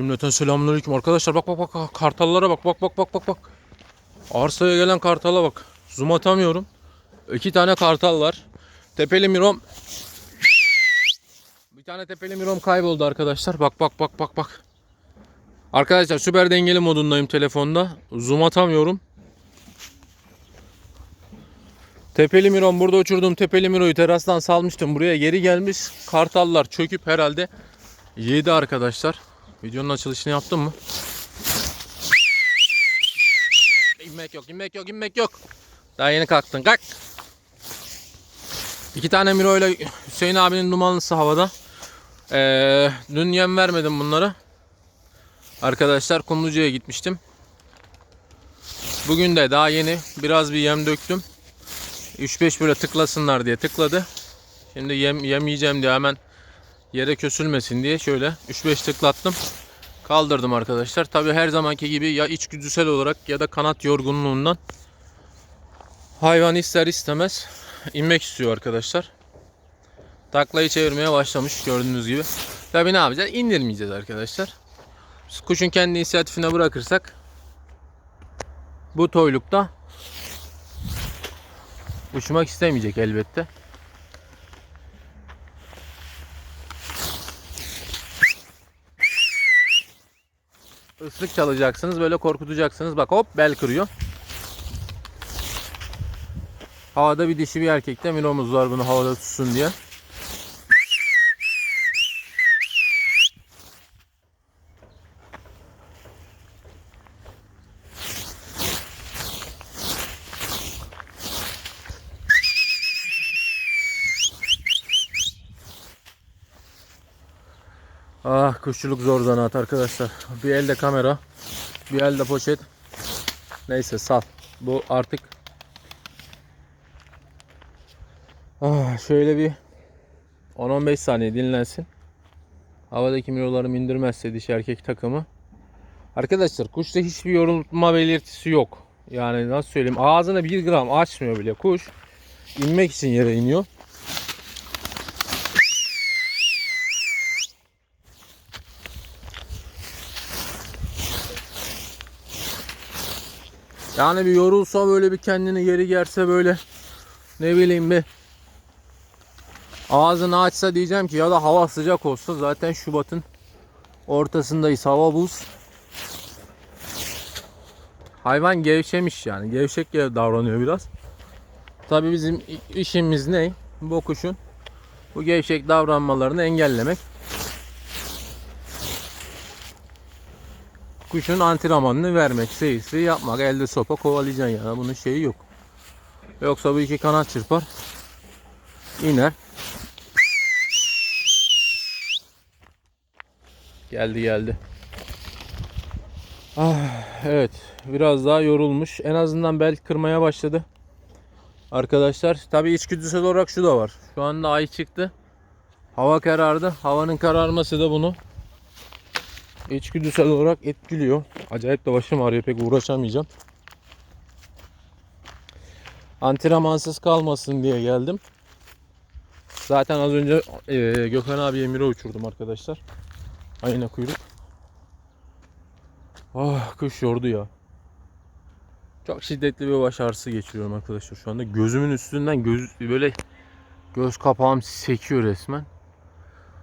Cümleten selamünaleyküm arkadaşlar bak bak bak kartallara bak bak bak bak bak bak. Arsaya gelen kartala bak. Zoom atamıyorum. İki tane kartal var. Tepeli mirom. Bir tane tepeli mirom kayboldu arkadaşlar. Bak bak bak bak bak. Arkadaşlar süper dengeli modundayım telefonda. Zoom atamıyorum. Tepeli mirom burada uçurduğum tepeli miroyu terastan salmıştım. Buraya geri gelmiş. Kartallar çöküp herhalde yedi arkadaşlar. Videonun açılışını yaptım mı? İnmek yok, inmek yok, inmek yok. Daha yeni kalktın. Kalk. İki tane Miro ile Hüseyin abinin dumanlısı havada. Ee, dün yem vermedim bunlara. Arkadaşlar Kumlucu'ya gitmiştim. Bugün de daha yeni biraz bir yem döktüm. 3-5 böyle tıklasınlar diye tıkladı. Şimdi yem, yem yiyeceğim diye hemen yere kösülmesin diye şöyle 3-5 tıklattım. Kaldırdım arkadaşlar. Tabi her zamanki gibi ya içgüdüsel olarak ya da kanat yorgunluğundan hayvan ister istemez inmek istiyor arkadaşlar. Taklayı çevirmeye başlamış gördüğünüz gibi. Tabi ne yapacağız? İndirmeyeceğiz arkadaşlar. Kuşun kendi inisiyatifine bırakırsak bu toylukta uçmak istemeyecek elbette. Islık çalacaksınız böyle korkutacaksınız. Bak hop bel kırıyor. Havada bir dişi bir erkekte miromuz var bunu havada tutsun diye. Ah kuşçuluk zor zanaat arkadaşlar. Bir elde kamera, bir elde poşet. Neyse sal. Bu artık ah, şöyle bir 10-15 saniye dinlensin. Havadaki mirolarım indirmezse dişi erkek takımı. Arkadaşlar kuşta hiçbir yorulma belirtisi yok. Yani nasıl söyleyeyim ağzını 1 gram açmıyor bile kuş. inmek için yere iniyor. Yani bir yorulsa böyle bir kendini geri gerse böyle ne bileyim bir ağzını açsa diyeceğim ki ya da hava sıcak olsa zaten Şubat'ın ortasındayız hava buz. Hayvan gevşemiş yani gevşek gibi davranıyor biraz. Tabi bizim işimiz ne? Bu kuşun bu gevşek davranmalarını engellemek. Kuşun antrenmanını vermek, seyisi yapmak, elde sopa kovalayacaksın ya. Bunun şeyi yok. Yoksa bu iki kanat çırpar. iner. Geldi geldi. Ah, evet. Biraz daha yorulmuş. En azından bel kırmaya başladı. Arkadaşlar tabii içgüdüsel olarak şu da var. Şu anda ay çıktı. Hava karardı. Havanın kararması da bunu içgüdüsel olarak etkiliyor. Acayip de başım ağrıyor pek uğraşamayacağım. Antrenmansız kalmasın diye geldim. Zaten az önce e, Gökhan abiye miro uçurdum arkadaşlar. Ayna kuyruk. Ah kış yordu ya. Çok şiddetli bir baş ağrısı geçiriyorum arkadaşlar şu anda. Gözümün üstünden göz böyle göz kapağım sekiyor resmen.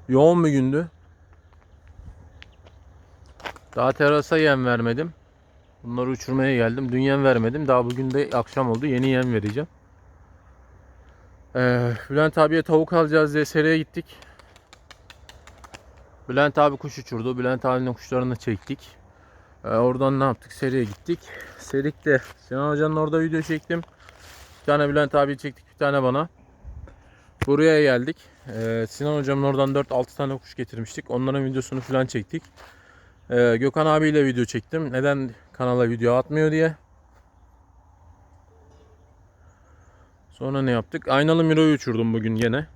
Yoğun bir gündü. Daha terasa yem vermedim. Bunları uçurmaya geldim. Dün yem vermedim. Daha bugün de akşam oldu. Yeni yem vereceğim. Ee, Bülent abiye tavuk alacağız diye seriye gittik. Bülent abi kuş uçurdu. Bülent abinin kuşlarını çektik. Ee, oradan ne yaptık? Seriye gittik. Serik'te Sinan Hoca'nın orada video çektim. Bir tane Bülent abi çektik. Bir tane bana. Buraya geldik. Ee, Sinan Hocamın oradan 4-6 tane kuş getirmiştik. Onların videosunu falan çektik. Ee, Gökhan abiyle video çektim. Neden kanala video atmıyor diye. Sonra ne yaptık? Aynalı Miro'yu uçurdum bugün yine.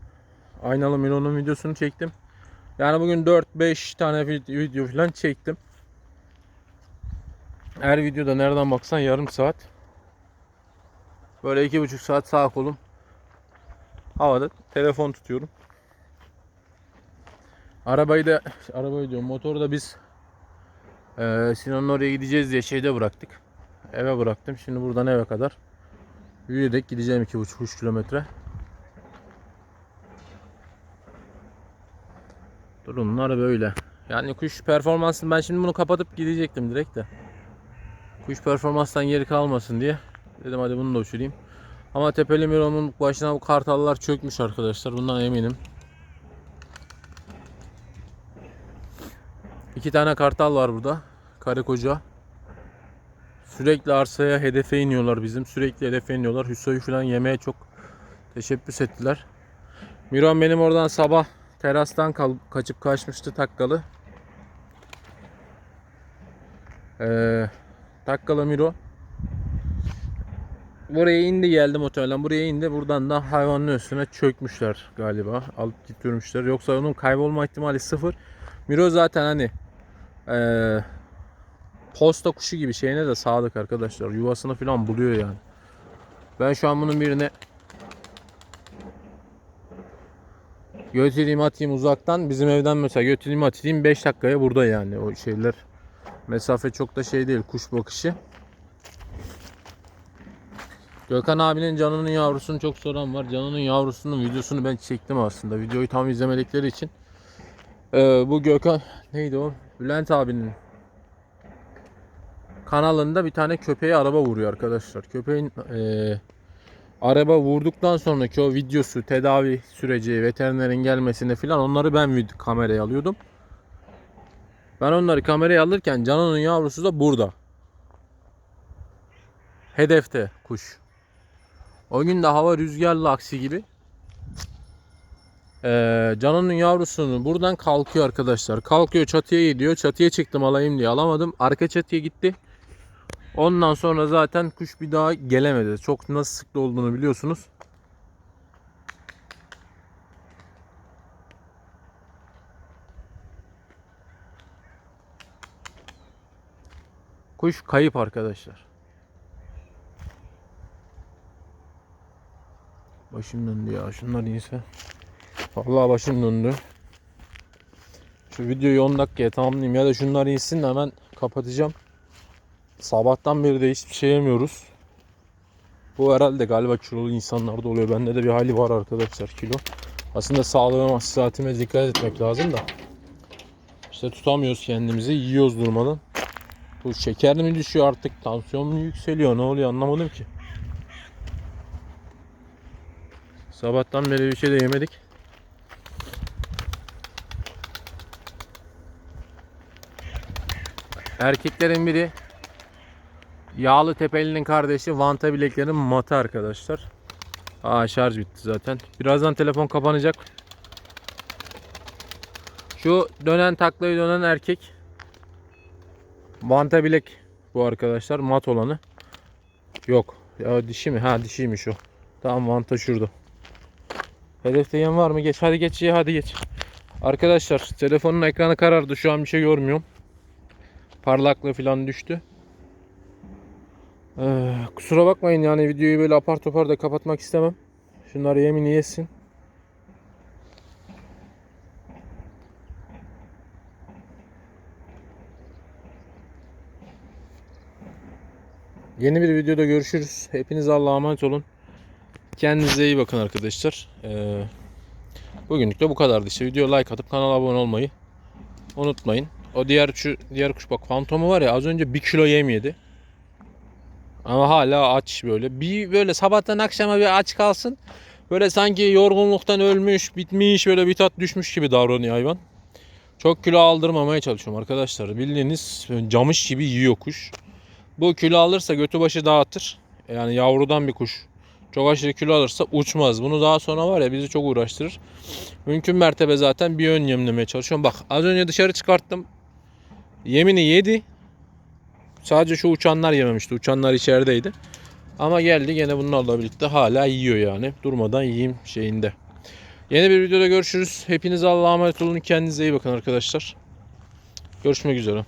Aynalı Miro'nun videosunu çektim. Yani bugün 4-5 tane video falan çektim. Her videoda nereden baksan yarım saat. Böyle iki buçuk saat sağ kolum havada telefon tutuyorum. Arabayı da arabayı diyorum motoru da biz Ee, Sinan'ın oraya gideceğiz diye şeyde bıraktık. Eve bıraktım. Şimdi buradan eve kadar yürüyerek gideceğim 2,5-3 kilometre. Durumlar böyle. Yani kuş performansını ben şimdi bunu kapatıp gidecektim direkt de. Kuş performanstan geri kalmasın diye dedim hadi bunu da uçurayım. Ama Tepeli Miro'nun başına bu kartallar çökmüş arkadaşlar. Bundan eminim. İki tane kartal var burada. Karı koca. Sürekli arsaya hedefe iniyorlar bizim. Sürekli hedefe iniyorlar. Hüso'yu falan yemeye çok teşebbüs ettiler. Miron benim oradan sabah terastan kaçıp kaçmıştı takkalı. Ee, takkalı Miro. Buraya indi geldi muhtemelen. Buraya indi. Buradan da hayvanın üstüne çökmüşler galiba. Alıp götürmüşler. Yoksa onun kaybolma ihtimali sıfır. Miro zaten hani eee, posta kuşu gibi şeyine de sadık arkadaşlar. Yuvasını falan buluyor yani. Ben şu an bunun birine götüreyim atayım uzaktan. Bizim evden mesela götüreyim atayım 5 dakikaya burada yani o şeyler. Mesafe çok da şey değil kuş bakışı. Gökhan abinin Canan'ın yavrusunu çok soran var. Canan'ın yavrusunun videosunu ben çektim aslında. Videoyu tam izlemedikleri için. Ee, bu Gökhan neydi o? Bülent abinin kanalında bir tane köpeğe araba vuruyor arkadaşlar. Köpeğin eee, araba vurduktan sonraki o videosu, tedavi süreci, veterinerin gelmesine filan onları ben kameraya alıyordum. Ben onları kameraya alırken Canan'ın yavrusu da burada. Hedefte kuş. O gün de hava rüzgarlı aksi gibi. Ee, Canan'ın yavrusunu buradan kalkıyor arkadaşlar. Kalkıyor çatıya gidiyor. Çatıya çıktım alayım diye alamadım. Arka çatıya gitti. Ondan sonra zaten kuş bir daha gelemedi. Çok nasıl sıklı olduğunu biliyorsunuz. Kuş kayıp arkadaşlar. Başım döndü ya. Şunlar iyiyse. Vallahi başım döndü. Şu videoyu 10 dakikaya tamamlayayım ya da şunlar insin hemen kapatacağım. Sabahtan beri de hiçbir şey yemiyoruz. Bu herhalde galiba kilolu insanlarda oluyor. Bende de bir hali var arkadaşlar kilo. Aslında sağlığıma, sıhhatime dikkat etmek lazım da. İşte tutamıyoruz kendimizi. Yiyoruz durmadan. Bu şeker mi düşüyor artık? Tansiyon mu yükseliyor? Ne oluyor anlamadım ki. Sabahtan beri bir şey de yemedik. Erkeklerin biri Yağlı Tepeli'nin kardeşi Vanta bileklerin matı arkadaşlar. Aa şarj bitti zaten. Birazdan telefon kapanacak. Şu dönen taklayı dönen erkek Vanta bilek bu arkadaşlar mat olanı. Yok. Ya dişi mi? Ha dişiymiş o. Tamam Vanta şurada. Hedefte yem var mı? Geç hadi geç ya hadi geç. Arkadaşlar telefonun ekranı karardı. Şu an bir şey görmüyorum. Parlaklığı falan düştü. Ee, kusura bakmayın yani videoyu böyle apar topar da kapatmak istemem. Şunlar yemini yesin. Yeni bir videoda görüşürüz. Hepiniz Allah'a emanet olun. Kendinize iyi bakın arkadaşlar. Ee, bugünlük de bu kadardı. İşte video like atıp kanala abone olmayı unutmayın. O diğer şu diğer kuş bak fantomu var ya az önce 1 kilo yem yedi. Ama hala aç böyle. Bir böyle sabahtan akşama bir aç kalsın. Böyle sanki yorgunluktan ölmüş, bitmiş, böyle bir tat düşmüş gibi davranıyor hayvan. Çok kilo aldırmamaya çalışıyorum arkadaşlar. Bildiğiniz camış gibi yiyor kuş. Bu kilo alırsa götü başı dağıtır. Yani yavrudan bir kuş. Çok aşırı kilo alırsa uçmaz. Bunu daha sonra var ya bizi çok uğraştırır. Mümkün mertebe zaten bir ön yemlemeye çalışıyorum. Bak az önce dışarı çıkarttım. Yemini yedi. Sadece şu uçanlar yememişti. Uçanlar içerideydi. Ama geldi gene bunlarla birlikte hala yiyor yani. Durmadan yiyeyim şeyinde. Yeni bir videoda görüşürüz. Hepiniz Allah'a emanet olun. Kendinize iyi bakın arkadaşlar. Görüşmek üzere.